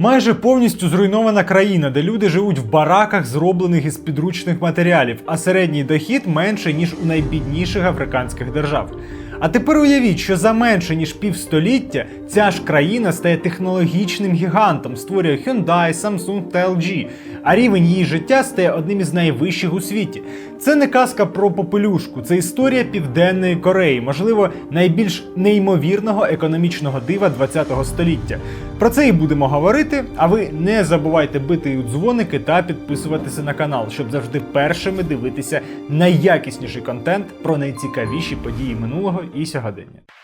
Майже повністю зруйнована країна, де люди живуть в бараках, зроблених із підручних матеріалів, а середній дохід менше ніж у найбідніших африканських держав. А тепер уявіть, що за менше ніж півстоліття ця ж країна стає технологічним гігантом, створює Hyundai, Samsung та LG, а рівень її життя стає одним із найвищих у світі. Це не казка про попелюшку, це історія Південної Кореї, можливо, найбільш неймовірного економічного дива ХХ століття. Про це і будемо говорити. А ви не забувайте бити у дзвоники та підписуватися на канал, щоб завжди першими дивитися найякісніший контент про найцікавіші події минулого і сьогодення. –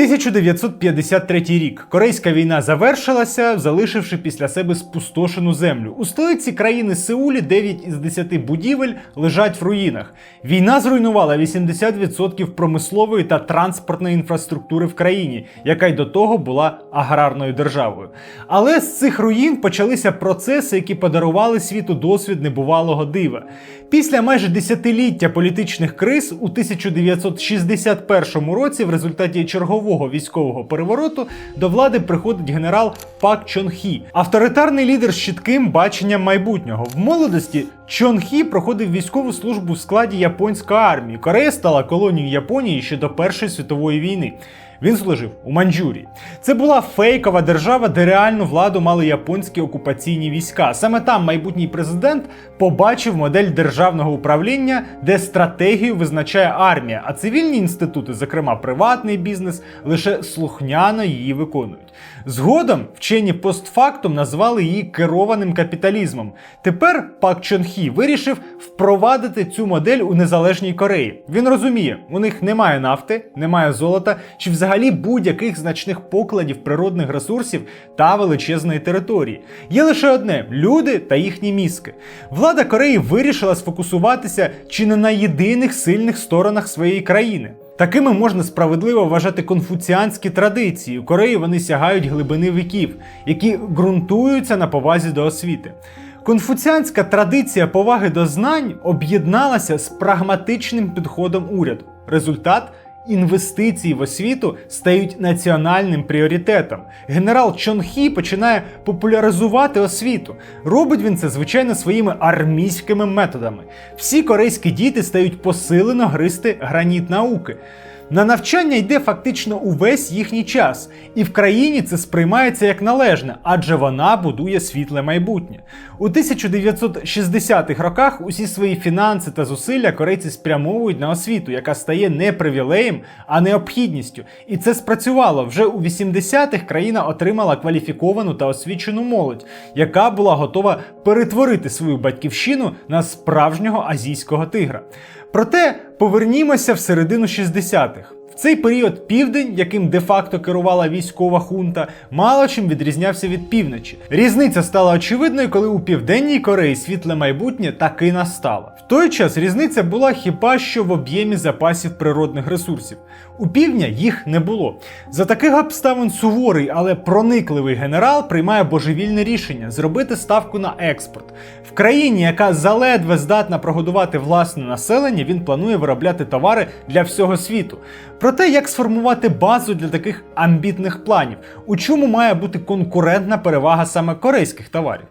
1953 рік. Корейська війна завершилася, залишивши після себе спустошену землю. У столиці країни Сеулі 9 із 10 будівель лежать в руїнах. Війна зруйнувала 80% промислової та транспортної інфраструктури в країні, яка й до того була аграрною державою. Але з цих руїн почалися процеси, які подарували світу досвід небувалого дива. Після майже десятиліття політичних криз у 1961 році, в результаті чергового військового перевороту, до влади приходить генерал Пак Чон Хі, авторитарний лідер з чітким баченням майбутнього. В молодості Чон Хі проходив військову службу в складі японської армії. Корея стала колонією Японії ще до Першої світової війни. Він служив у Маньчжурії. Це була фейкова держава, де реальну владу мали японські окупаційні війська. Саме там майбутній президент побачив модель державного управління, де стратегію визначає армія, а цивільні інститути, зокрема приватний бізнес, лише слухняно її виконують. Згодом вчені постфактум назвали її керованим капіталізмом. Тепер Пак Чон Хі вирішив впровадити цю модель у незалежній Кореї. Він розуміє, у них немає нафти, немає золота чи взагалі будь-яких значних покладів природних ресурсів та величезної території. Є лише одне люди та їхні мізки. Влада Кореї вирішила сфокусуватися чи не на єдиних сильних сторонах своєї країни. Такими можна справедливо вважати конфуціанські традиції. У Кореї вони сягають глибини віків, які ґрунтуються на повазі до освіти. Конфуціанська традиція поваги до знань об'єдналася з прагматичним підходом уряду. Результат інвестиції в освіту стають національним пріоритетом. Генерал Чон Хі починає популяризувати освіту. Робить він це, звичайно, своїми армійськими методами. Всі корейські діти стають посилено гристи граніт науки. На навчання йде фактично увесь їхній час, і в країні це сприймається як належне, адже вона будує світле майбутнє. У 1960-х роках усі свої фінанси та зусилля корейці спрямовують на освіту, яка стає не привілеєм, а необхідністю. І це спрацювало. Вже у 80-х країна отримала кваліфіковану та освічену молодь, яка була готова перетворити свою батьківщину на справжнього азійського тигра. Проте повернімося в середину 60-х. В цей період південь, яким де-факто керувала військова хунта, мало чим відрізнявся від півночі. Різниця стала очевидною, коли у південній Кореї світле майбутнє таки настало. В той час різниця була хіба що в об'ємі запасів природних ресурсів. У півдня їх не було. За таких обставин суворий, але проникливий генерал приймає божевільне рішення зробити ставку на експорт. В країні, яка заледве здатна прогодувати власне населення, він планує виробляти товари для всього світу. Про те, як сформувати базу для таких амбітних планів, у чому має бути конкурентна перевага саме корейських товарів.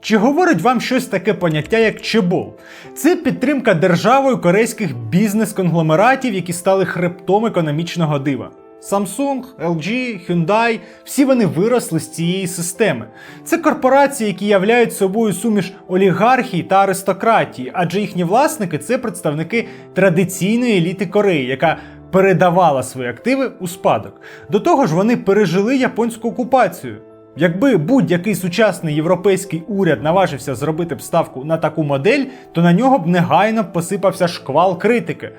Чи говорить вам щось таке поняття, як чебол? Це підтримка державою корейських бізнес-конгломератів, які стали хребтом економічного дива. Samsung, LG, Hyundai – всі вони виросли з цієї системи. Це корпорації, які являють собою суміш олігархії та аристократії, адже їхні власники це представники традиційної еліти Кореї, яка передавала свої активи у спадок. До того ж, вони пережили японську окупацію. Якби будь-який сучасний європейський уряд наважився зробити б ставку на таку модель, то на нього б негайно посипався шквал критики.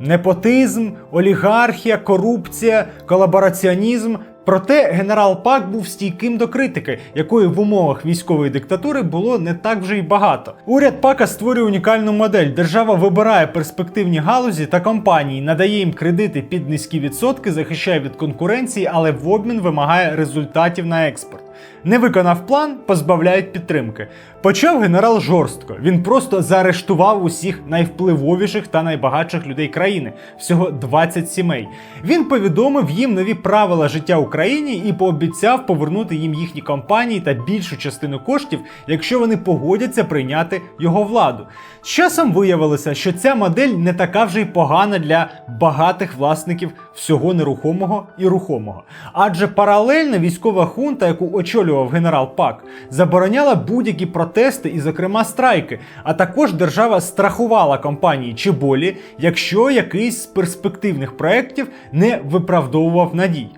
Непотизм, олігархія, корупція, колабораціонізм. Проте генерал Пак був стійким до критики, якої в умовах військової диктатури було не так вже й багато. Уряд Пака створює унікальну модель. Держава вибирає перспективні галузі та компанії, надає їм кредити під низькі відсотки, захищає від конкуренції, але в обмін вимагає результатів на експорт. Не виконав план, позбавляють підтримки. Почав генерал жорстко. Він просто заарештував усіх найвпливовіших та найбагатших людей країни, всього 20 сімей. Він повідомив їм нові правила життя Україні і пообіцяв повернути їм їхні компанії та більшу частину коштів, якщо вони погодяться прийняти його владу. З часом виявилося, що ця модель не така вже й погана для багатих власників всього нерухомого і рухомого. Адже паралельно військова хунта, яку очолював генерал Пак, забороняла будь-які протести і, зокрема, страйки. А також держава страхувала компанії Чеболі, якщо якийсь з перспективних проєктів не виправдовував надій.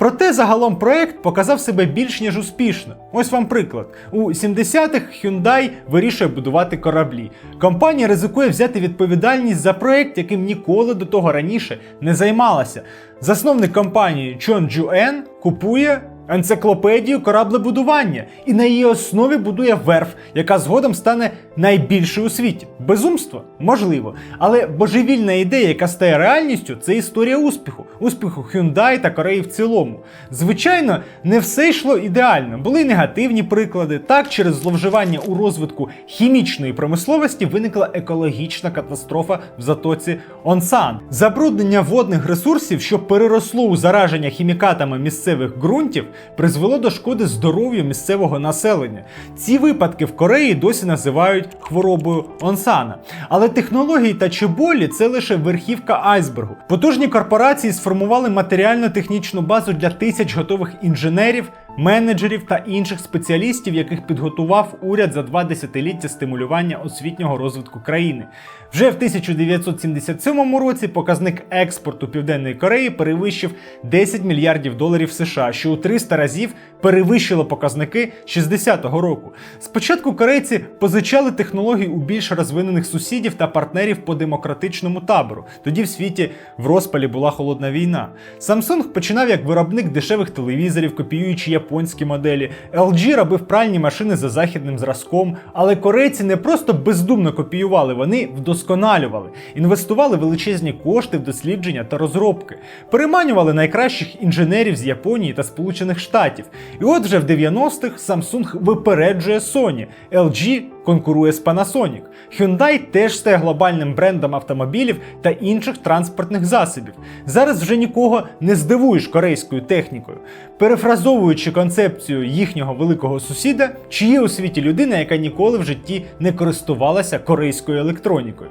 Проте загалом проект показав себе більш ніж успішно. Ось вам приклад: у 70-х Hyundai вирішує будувати кораблі. Компанія ризикує взяти відповідальність за проект, яким ніколи до того раніше не займалася. Засновник компанії Чон Джу Ен купує енциклопедію кораблебудування і на її основі будує верф, яка згодом стане найбільшою у світі. Безумство? Можливо. Але божевільна ідея, яка стає реальністю, це історія успіху, успіху Hyundai та Кореї в цілому. Звичайно, не все йшло ідеально. Були негативні приклади. Так, через зловживання у розвитку хімічної промисловості виникла екологічна катастрофа в затоці Онсан. Забруднення водних ресурсів, що переросло у зараження хімікатами місцевих ґрунтів, призвело до шкоди здоров'ю місцевого населення. Ці випадки в Кореї досі називають хворобою Онсана. Але технології та чеболі це лише верхівка айсбергу. Потужні корпорації сформували матеріально-технічну базу для тисяч готових інженерів, менеджерів та інших спеціалістів, яких підготував уряд за два десятиліття стимулювання освітнього розвитку країни. Вже в 1977 році показник експорту Південної Кореї перевищив 10 мільярдів доларів США, що у 300 разів перевищило показники 60-го року. Спочатку корейці позичали технології у більш розвинених сусідів та партнерів по демократичному табору. Тоді в світі в розпалі була холодна війна. Samsung починав як виробник дешевих телевізорів, копіюючи японські моделі. LG робив пральні машини за західним зразком. Але корейці не просто бездумно копіювали, вони вдосконалювали, інвестували величезні кошти в дослідження та розробки, переманювали найкращих інженерів з Японії та Сполучених Штатів. І от вже в 90-х Samsung випереджує Sony, LG конкурує з Panasonic. Hyundai теж стає глобальним брендом автомобілів та інших транспортних засобів. Зараз вже нікого не здивуєш корейською технікою. Перефразовуючи концепцію їхнього великого сусіда, чи є у світі людина, яка ніколи в житті не користувалася корейською електронікою.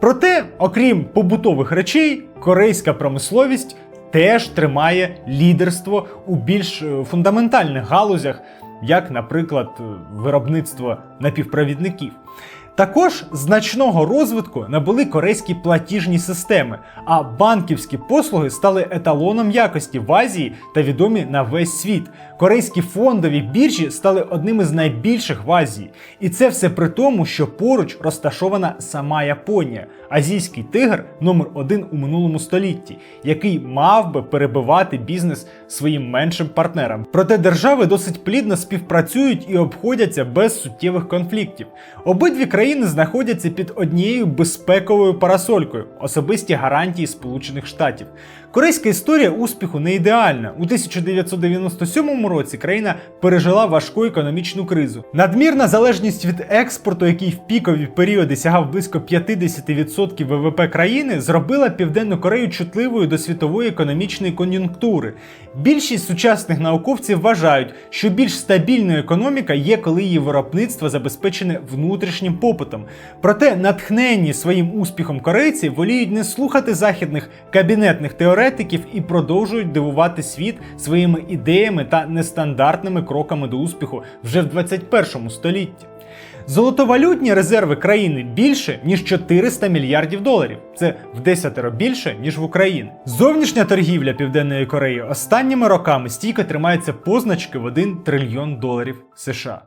Проте, окрім побутових речей, корейська промисловість теж тримає лідерство у більш е, фундаментальних галузях, як, наприклад, е, виробництво напівпровідників. Також значного розвитку набули корейські платіжні системи, а банківські послуги стали еталоном якості в Азії та відомі на весь світ. Корейські фондові біржі стали одним із найбільших в Азії. І це все при тому, що поруч розташована сама Японія, азійський тигр номер один у минулому столітті, який мав би перебивати бізнес своїм меншим партнерам. Проте держави досить плідно співпрацюють і обходяться без суттєвих конфліктів. Обидві країни знаходяться під однією безпековою парасолькою особисті гарантії Сполучених Штатів. Корейська історія успіху не ідеальна. У 1997 році країна пережила важку економічну кризу. Надмірна залежність від експорту, який в пікові періоди сягав близько 50% ВВП країни, зробила Південну Корею чутливою до світової економічної кон'юнктури. Більшість сучасних науковців вважають, що більш стабільною економіка є, коли її виробництво забезпечене внутрішнім попитом. Проте натхненні своїм успіхом корейці воліють не слухати західних кабінетних теоретиків і продовжують дивувати світ своїми ідеями та нестандартними кроками до успіху вже в 21 столітті. Золотовалютні резерви країни більше ніж 400 мільярдів доларів. Це в десятеро більше ніж в Україні. Зовнішня торгівля Південної Кореї останніми роками стійко тримається позначки в 1 трильйон доларів США.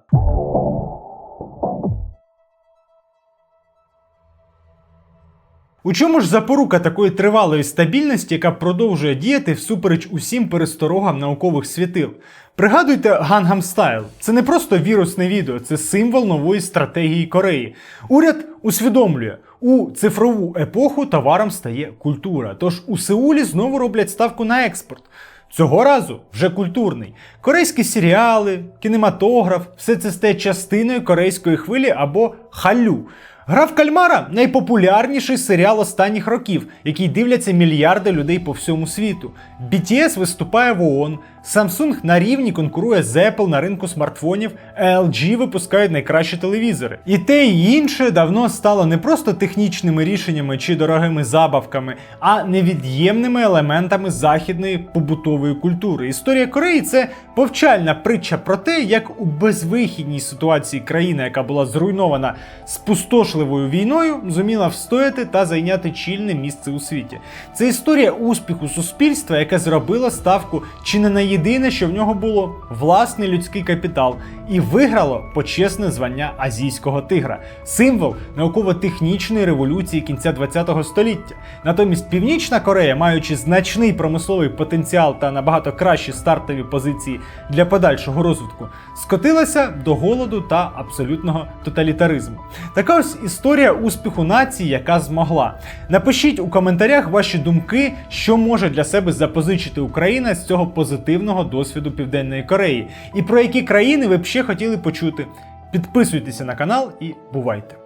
У чому ж запорука такої тривалої стабільності, яка продовжує діяти всупереч усім пересторогам наукових світил? Пригадуйте Gangnam Style. Це не просто вірусне відео, це символ нової стратегії Кореї. Уряд усвідомлює, у цифрову епоху товаром стає культура. Тож у Сеулі знову роблять ставку на експорт. Цього разу вже культурний. Корейські серіали, кінематограф, все це стає частиною корейської хвилі або халю. Гра в кальмара найпопулярніший серіал останніх років, який дивляться мільярди людей по всьому світу. BTS виступає в ООН, Samsung на рівні конкурує з Apple на ринку смартфонів, а LG випускають найкращі телевізори. І те і інше давно стало не просто технічними рішеннями чи дорогими забавками, а невід'ємними елементами західної побутової культури. Історія Кореї це повчальна притча про те, як у безвихідній ситуації країна, яка була зруйнована спустошливою війною, зуміла встояти та зайняти чільне місце у світі. Це історія успіху суспільства, яке зробило ставку чи не на єдине, що в нього було власний людський капітал, і виграло почесне звання азійського тигра, символ науково-технічної революції кінця ХХ століття. Натомість Північна Корея, маючи значний промисловий потенціал та набагато кращі стартові позиції для подальшого розвитку, скотилася до голоду та абсолютного тоталітаризму. Така ось історія успіху нації, яка змогла. Напишіть у коментарях ваші думки, що може для себе запозичити Україна з цього позитивного досвіду Південної Кореї, і про які країни ви б ще хотіли почути. Підписуйтеся на канал і бувайте!